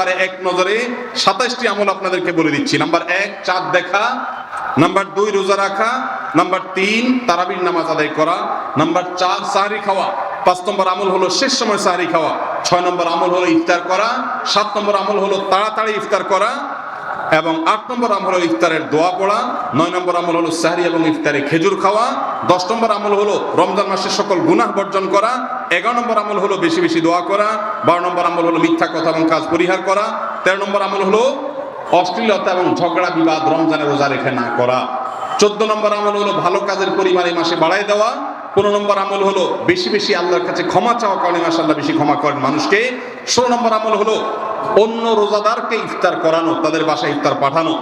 এক নজরে সাতাশটি আমল আপনাদেরকে বলে দিচ্ছি। নাম্বার এক, চাঁদ দেখা। নাম্বার দুই, রোজা রাখা। নাম্বার তিন, তারাবির নামাজ আদায় করা। নাম্বার চার, সাহারি খাওয়া। পাঁচ নম্বর আমল হলো শেষ সময় সাহারি খাওয়া। ছয় নম্বর আমল হলো ইফতার করা। সাত নম্বর আমল হলো তাড়াতাড়ি ইফতার করা। এবং আট নম্বর আমল হলো ইফতারের দোয়া পড়া, নয় নম্বর আমল হলো সাহারি এবং ইফতারে খেজুর খাওয়া, দশ নম্বর আমল হলো রমজান মাসের সকল গুনাহ বর্জন করা, এগারো নম্বর আমল হলো বেশি বেশি দোয়া করা, বারো নম্বর আমল হলো মিথ্যা কথা এবং কাজ পরিহার করা, তেরো নম্বর আমল হলো অশ্লীলতা এবং ঝগড়া বিবাদ রমজানে রোজা রেখে না করা, চোদ্দ নম্বর আমল হলো ভালো কাজের পরিমাণ এই মাসে বাড়াই দেওয়া, পনেরো নম্বর আমল হলো বেশি বেশি আল্লাহর কাছে ক্ষমা চাওয়া কারণে মাসে আল্লাহ বেশি ক্ষমা করেন মানুষকে, ষোলো নম্বর আমল হলো অন্য রোজাদারকে ইফতার করানো, তাদের বাসায় ইফতার পাঠানো।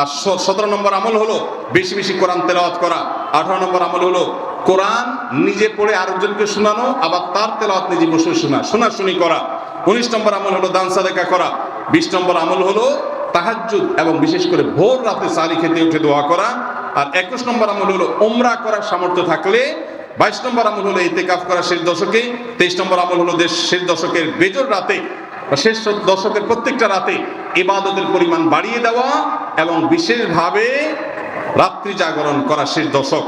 আর সতেরো নম্বর আমল হলো বেশি বেশি কোরআন তেলাওয়াত করা। আঠারো নম্বর আমল হলো কোরআন নিজে পড়ে আরেকজনকে শোনানো, আবার তার তেলাওয়াত নিজে বসে শোনা, শোনাশুনি করা। উনিশ নম্বর আমল হলো দান সাদেকা করা। বিশ নম্বর আমল হলো তাহাজ্জুদ এবং বিশেষ করে ভোর রাতে সালি খেতে উঠে দোয়া করা। আর একুশ নম্বর আমল হলো ওমরা করার সামর্থ্য থাকলে। বাইশ নম্বর আমল হলো ইতেকাফ করা শেষ দশকে। তেইশ নম্বর আমল হলো দেশ শেষ দশকের বেজর রাতে শেষ দশকের প্রত্যেকটা রাতে ইবাদতের পরিমাণ বাড়িয়ে দেওয়া এবং বিশেষভাবে রাত্রি জাগরণ করা শেষ দশক।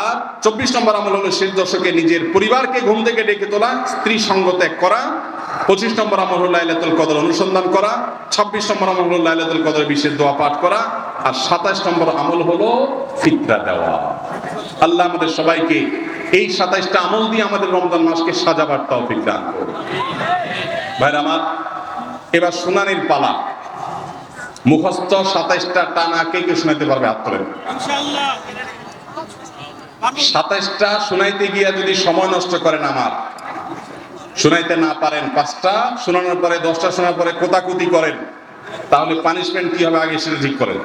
আর চব্বিশ নম্বর আমল হলো শেষ দশকে নিজের পরিবারকে ঘুম থেকে ডেকে তোলা, স্ত্রী সঙ্গ ত্যাগ করা, পঁচিশ নম্বর আমল হলো লাইলাতুল কদর অনুসন্ধান করা, ছাব্বিশ নম্বর আমল হলো লাইলাতুল কদর বিশেষ দোয়া পাঠ করা, আর সাতাশ নম্বর আমল হলো ফিতরা দেওয়া। আল্লাহ আমাদের সবাইকে এই সাতাইশটা আমল দিয়ে আমাদের রমজান মাসকে সাজাবার তৌফিক দান করুন। ভাইরা আমার এবার শুনানির পালা। মুখস্থ সাতাইশটা টানা কে কে শোনাইতে পারবে তোলেন? সাতাইশটা শোনাইতে গিয়া যদি সময় নষ্ট করেন আমার শোনাইতে না পারেন পাঁচটা শোনানোর পরে দশটা শোনার পরে কোতাকুতি করেন তাহলে পানিশমেন্ট কি হবে আগে সেটা ঠিক করেন।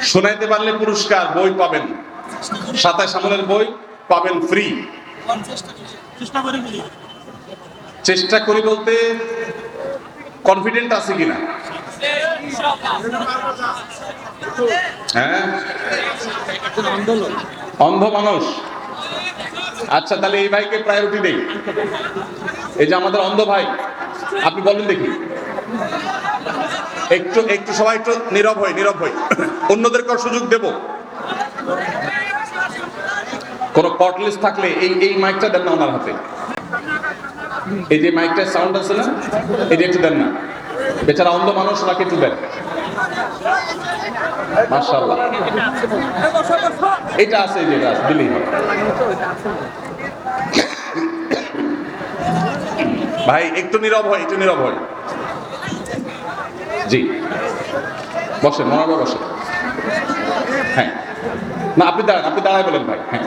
শোনাইতে পারলে পুরস্কার বই পাবেন। সাতাইশ আমলের বই পাবেন ফ্রি চেষ্টা করে বলতে কনফিডেন্ট আছে কিনা? হ্যাঁ? অন্ধ মানুষ। আচ্ছা তাহলে এই ভাইকে প্রায়োরিটি দেই। এই যে আমাদের অন্ধ ভাই আপনি বলেন দেখি। একটু একটু সবাই একটু নীরব হই নীরব হই। অন্যদেরকেও সুযোগ দেব। কোনো কটলেস থাকলে এই এই মাইকটা দেন না ওনার হাতে। এই যে মাইকটার সাউন্ড আছে না, এই যে একটু দেন না। বেচারা অন্ধ মানুষ ওনাকে একটু দেন। মার্শাল্লাহ এটা আছে, এই যে এটা আছে, দিলেই। ভাই, একটু নীরব হয়, একটু নীরব হয়। জি। বসেন মনে হবে বসেন। হ্যাঁ। না, আপনি দাঁড়ান, আপনি দাঁড়ায় বলেন ভাই হ্যাঁ।